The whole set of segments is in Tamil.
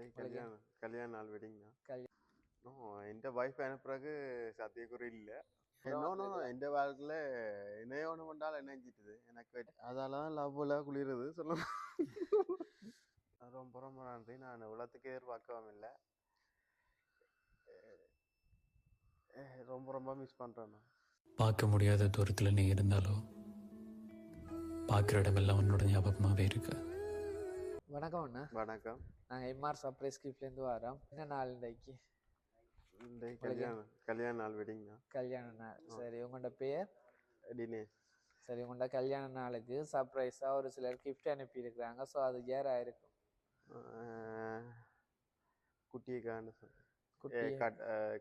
இன்றைக்கு கல்யாணம் கல்யாண நாள் வெட்டிங்னா கல்யா- நோ எந்த வைஃப் அனுப்புறதுக்கு சாத்தியக்குறை இல்லை. அப்புறம் நோ நோ எந்த வாழ்க்கையில் இணைய ஒன்று கொண்டால் இணைஞ்சிட்டுது எனக்கு அதால தான் லவ்வில் குளிருது சொல்லுங்க ரொம்ப ரொம்ப நன்றி. நான் உலகத்துக்கு எதிர்பார்க்கவும் இல்லை. ரொம்ப ரொம்ப மிஸ் பண்ணுறேன் பார்க்க முடியாத தூரத்தில் நீ இருந்தாலோ பார்க்குற இடமெல்லாம் உன்னோட ஞாபகமாகவே இருக்கு. வணக்கம் அண்ணா. வணக்கம். நாங்கள் எம்ஆர் சர்ப்ரைஸ் கிஃப்ட்லேருந்து வரோம் என்ன நாள் இன்றைக்கு? இன்றைக்கு கல்யாணம் கல்யாண நாள் வெட்டிங்னா கல்யாண நாள். சரி உங்களோட பேர் தினேஷ். சரி உங்களோட கல்யாண நாளுக்கு சர்ப்ரைஸாக ஒரு சிலர் கிஃப்ட் அனுப்பியிருக்கிறாங்க. ஸோ அது ஏறாக இருக்கும் குட்டியக்கான்னு சொல்லி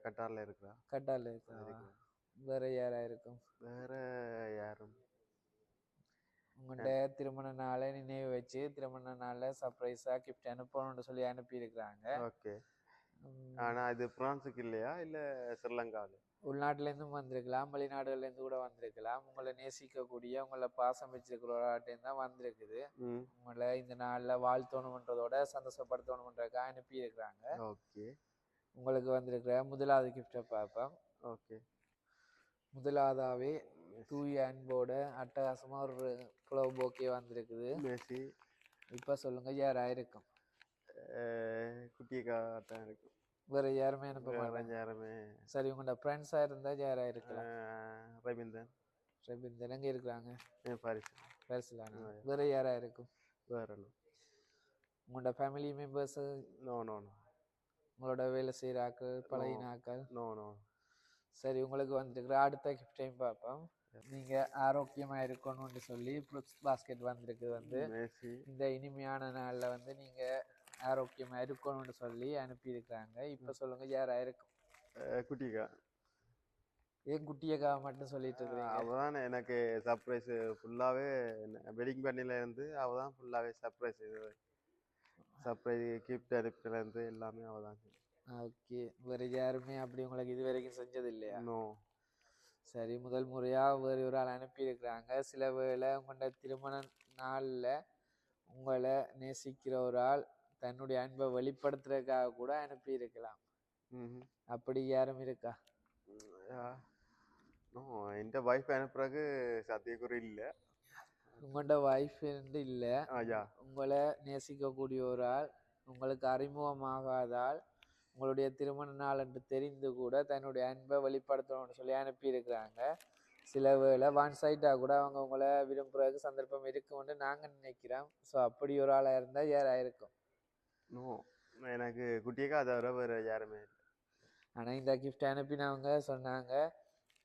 கட்டாரில் இருக்கிறா. கட்டால் இருக்கா வேற யாராக இருக்கும்? வேற யாரும் உங்கள்கிட்ட திருமண நாளை நினைவு வச்சு திருமண நாளில் சர்ப்ரைஸாக கிஃப்ட் அனுப்பணும்னு சொல்லி அனுப்பியிருக்கிறாங்க. ஓகே. உம், ஆனா இது பிரான்ஸுக்கு இல்லையா? இல்ல ஸ்ரீலங்காவில் உள்நாட்டிலேருந்தும் வந்திருக்கலாம் வெளிநாடுகள்லேருந்து கூட வந்திருக்கலாம். உங்களை நேசிக்கக்கூடிய உங்களை பாசம் வச்சிருக்கிறவர்கிட்டேருந்து தான் வந்திருக்குது. உங்களை இந்த நாளில் வாழ்த்தணுன்றதோட சந்தோஷப்படுத்தணுன்றதுக்காக அனுப்பியிருக்கிறாங்க. ஓகே. உங்களுக்கு வந்திருக்கிற முதலாவது கிஃப்டை பார்ப்போம். ஓகே. முதலாவதாவே தூய அன்போட அட்டகாசமாக ஒரு புலவு போக்கே வந்திருக்குது. மெஸ்ஸி இப்போ சொல்லுங்க யாராக இருக்கும் குட்டியக்கா தான் இருக்கும். வேற யாருமே அனுப்ப மாட்டாங்க. யாருமே. சரி உங்களோட ஃப்ரெண்ட்ஸாக இருந்தால் யாராக இருக்கலாம் ரவீந்திரன். ரவீந்தர் எங்கே இருக்கிறாங்க? பாரிஸ். பேசலானா வேற யாராக இருக்கும் வேற உங்களோட family members no no no உங்களோட வேலை செய்கிற ஆக்கள் பழகின ஆக்கள் நோ நோ சரி உங்களுக்கு வந்திருக்கிற அடுத்த கிஃப்டையும் பார்ப்போம். நீங்கள் ஆரோக்கியமாக இருக்கணும்னு சொல்லி ஃப்ரூட்ஸ் பாஸ்கெட் வந்திருக்கு வந்து. இந்த இனிமையான நாளில் வந்து நீங்கள் ஆரோக்கியமாக இருக்கணும்னு சொல்லி அனுப்பியிருக்கிறாங்க. இப்போ சொல்லுங்கள் யாராக இருக்கும் அஹ், குட்டியக்கா ஏன் குட்டியக்கா மட்டும் சொல்லிட்டு இருக்கிறீங்க? அவதான் எனக்கு சர்ப்ரைஸ் ஃபுல்லாவே வெட்டிங் பண்ணில இருந்து அவ தான் ஃபுல்லாவே சர்ப்ரைஸ் இது சர்ப்ரைஸ் கிஃப்ட் அனுப்பில இருந்து எல்லாமே அவ தான் ஓகே வேறு யாருமே அப்படி உங்களுக்கு இது வரைக்கும் செஞ்சது இல்லையா நோ சரி முதல் முறையாக வேறு ஒரு ஆள் அனுப்பியிருக்கிறாங்க. சில வேளை உங்களோட திருமண நாளில் உங்களை நேசிக்கிற ஒரு ஆள் தன்னுடைய அன்பை வெளிப்படுத்துறதுக்காக கூட அனுப்பியிருக்கலாம். அப்படி யாரும் இருக்கா? எந்த வைஃப் அனுப்புறதுக்கு சாத்தியக்குறை இல்லை. உங்களோட ஒய்ஃப் இல்லை. ஐயா உங்களை நேசிக்கக்கூடிய ஒரு ஆள் உங்களுக்கு அறிமுகமாகாத ஆள் உங்களுடைய திருமண நாள் என்று தெரிந்து கூட தன்னுடைய அன்பை வெளிப்படுத்தணும்னு சொல்லி அனுப்பியிருக்கிறாங்க. சில வேளை ஒன் சைட்டாக கூட அவங்க உங்களை விரும்புறதுக்கு சந்தர்ப்பம் இருக்கும்னு நாங்கள் நினைக்கிறோம். ஸோ அப்படி ஒரு ஆளாக இருந்தால் யாராக இருக்கும்? எனக்கு குட்டியக்கா அதை தவிர வேற யாருமே இல்லை. ஆனால் இந்த கிஃப்ட் அனுப்பினவங்க சொன்னாங்க.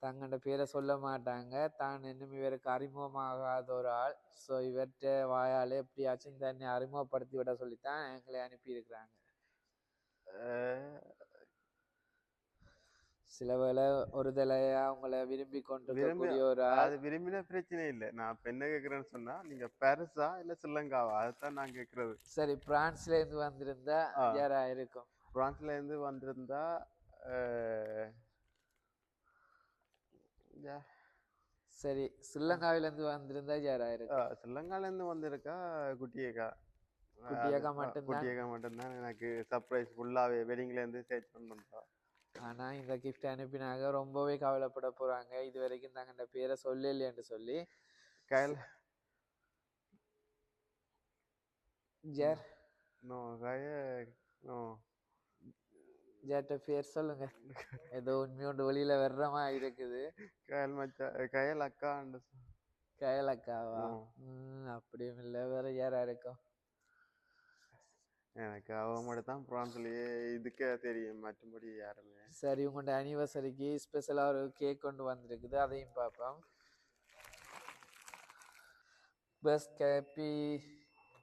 தங்களோட பேரை சொல்ல மாட்டாங்க. தான் இன்னும் இவருக்கு அறிமுகமாகாத ஒரு ஆள். ஸோ இவர்கிட்ட வாயால் எப்படியாச்சும் தன்னை அறிமுகப்படுத்தி விட சொல்லித்தான் எங்களை அனுப்பியிருக்கிறாங்க. சில வேளை ஒரு தலையா உங்களை விரும்பி கொண்டிருக்கக்கூடிய விரும்பி அது விரும்பின பிரச்சனை இல்லை. நான் இப்ப என்ன கேட்குறேன்னு சொன்னா நீங்க பாரிஸா இல்ல ஸ்ரீலங்காவா அதுதான் நான் கேட்கறது சரி பிரான்ஸ்ல இருந்து வந்திருந்தா. யாரா இருக்கும்? பிரான்ஸ்ல இருந்து வந்திருந்தா சரி ஸ்ரீலங்காவில இருந்து வந்திருந்தா யாரா ஸ்ரீலங்கால இருந்து வந்திருக்கா குட்டியக்கா. குட்டியக்கா அது- மட்டும்தான்? குட்டியக்கா மட்டும்தான் எனக்கு சர்ப்ரைஸ் ஃபுல்லாவே வெட்டிங்ல இருந்து சேர்த்து பண்ணுறா ஆனா இந்த கிஃப்ட் அனுப்பினாங்க. ரொம்பவே கவலைப்பட போறாங்க. இது வரைக்கும் தங்கண்ட பேரை சொல்லலைன்னு சொல்லி. கையில்? ஜேர். நோ கைய நோ. ஜேர்ட்ட பேர் சொல்லுங்க. ஏதோ உண்மையோண்டு வெளியில வர்ற மாதிரி இருக்குது. கையல் மச்சா கையல் அக்கான்னு ஆ. ம் அப்படியும் இல்லை. வேற யாரா இருக்கும்? எனக்கு அவ மட்டும் தான் பிரான்ஸ்லயே இதுக்கே தெரியும் மற்றபடி யாருமே. சரி உங்களோட அனிவர்சரிக்கு ஸ்பெஷலாக ஒரு கேக் கொண்டு வந்திருக்குது அதையும் பார்ப்போம். Best happy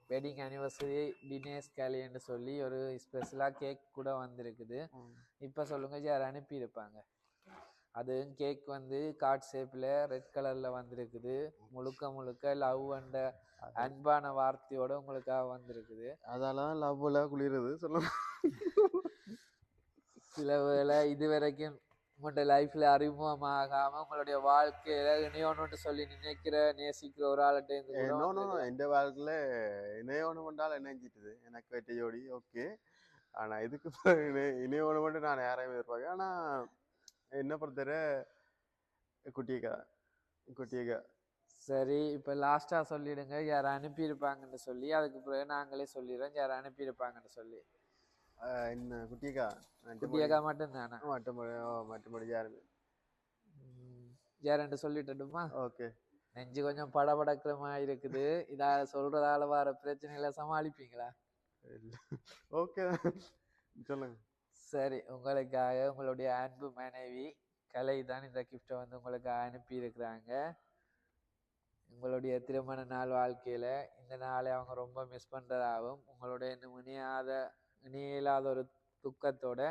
wedding anniversary Dinesh கேலின்னு சொல்லி ஒரு ஸ்பெஷலாக கேக் கூட வந்திருக்குது. இப்போ சொல்லுங்க யார் அனுப்பியிருப்பாங்க? அது கேக் வந்து கார்ட் ஷேப்பில் ரெட் கலரில் வந்திருக்குது. முழுக்க முழுக்க லவ் அண்ட் அன்பான வார்த்தையோட உங்களுக்காக வந்திருக்குது. அதால தான் லவ்வில் குளிருது சொல்லுங்க. சில வேளை இது வரைக்கும் உங்களோட லைஃப்ல அறிமுகமாகாம உங்களுடைய வாழ்க்கையில இணையணும்னு சொல்லி நினைக்கிற நேசிக்கிற ஒரு ஆள்கிட்ட இருந்து. எந்த வாழ்க்கையில் இணைய ஒன்று கொண்டால் இணைஞ்சிட்டுது எனக்கு வெட்ட ஜோடி ஓகே ஆனா இதுக்கு ஒன்று மட்டும் நான் யாரையும் எதிர்பார்க்க ஆனா என்ன பொறுத்தவரை குட்டியக்கா. குட்டியக்கா. சரி இப்போ லாஸ்ட்டாக சொல்லிடுங்க. யார் அனுப்பியிருப்பாங்கன்னு சொல்லி அதுக்கு பிறகு நாங்களே சொல்லிடுறோம். யார் அனுப்பியிருப்பாங்கன்னு சொல்லி. என்ன குட்டியக்கா? குட்டியக்கா மட்டும்தானா? மற்றபடி மற்றபடி யாருமே யாருன்னு. சொல்லிட்டுமா ஓகே. நெஞ்சு கொஞ்சம் படபடக்கிற மாதிரி இருக்குது. இதா சொல்றதால வர பிரச்சனைகளை சமாளிப்பீங்களா? ஓகே. சொல்லுங்க. சரி உங்களுக்காக உங்களுடைய அன்பு மனைவி கலை தான் இந்த கிஃப்டை வந்து உங்களுக்கு அனுப்பியிருக்கிறாங்க. உங்களுடைய திருமண நாள் வாழ்க்கையில இந்த நாளை அவங்க ரொம்ப மிஸ் பண்றதாகவும் உங்களுடைய இணையாத இணைய இல்லாத ஒரு துக்கத்தோட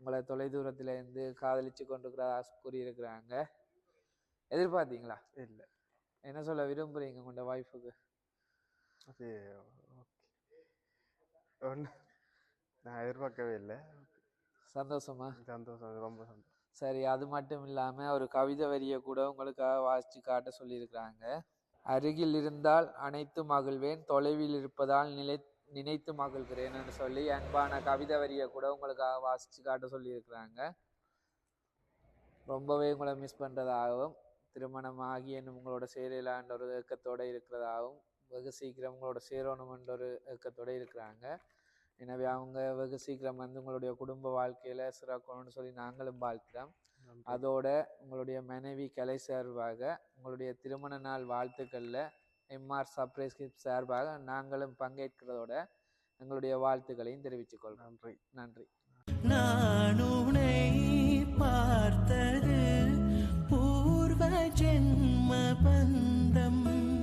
உங்களை தொலைதூரத்துல இருந்து காதலிச்சு கொண்டிருக்கிறதா கூறியிருக்கிறாங்க. எதிர்பார்த்தீங்களா? இல்ல. என்ன சொல்ல விரும்புறீங்க உங்களோட ஒய்ஃபுக்கு அது ஓகே ஒன்று நான் எதிர்பார்க்கவே இல்லை. சந்தோஷமா? சந்தோஷம் ரொம்ப சந்தோஷம். சரி அது மட்டும் இல்லாம ஒரு கவிதை வரியை கூட உங்களுக்காக வாசிச்சு காட்ட சொல்லியிருக்கிறாங்க. அருகில் இருந்தால் அனைத்து மகிழ்வேன் தொலைவில் இருப்பதால் நிலை நினைத்து மகிழ்கிறேன்னு சொல்லி அன்பான கவிதை வரியை கூட உங்களுக்காக வாசிச்சு காட்ட சொல்லியிருக்கிறாங்க. ரொம்பவே உங்களை மிஸ் பண்றதாகவும் திருமணமாகி என்னும் உங்களோட சேரலான்ற ஒரு ஏக்கத்தோட இருக்கிறதாகவும் வெகு சீக்கிரம் உங்களோட சேரணுமென்ற ஒரு ஏக்கத்தோட இருக்கிறாங்க. எனவே அவங்க வெகு சீக்கிரம் வந்து உங்களுடைய குடும்ப வாழ்க்கையில சிறக்கணும்னு சொல்லி நாங்களும் வாழ்த்துறோம். அதோட உங்களுடைய மனைவி கலை சார்பாக உங்களுடைய திருமண நாள் வாழ்த்துக்களில் எம்ஆர் சர்ப்ரைஸ் கிஃப்ட் சார்பாக நாங்களும் பங்கேற்கிறதோட எங்களுடைய வாழ்த்துக்களையும் தெரிவித்துக் கொள்கிறோம் நன்றி. நன்றி. நான் உன்னை பார்த்தது பூர்வ ஜென்ம பந்தம்.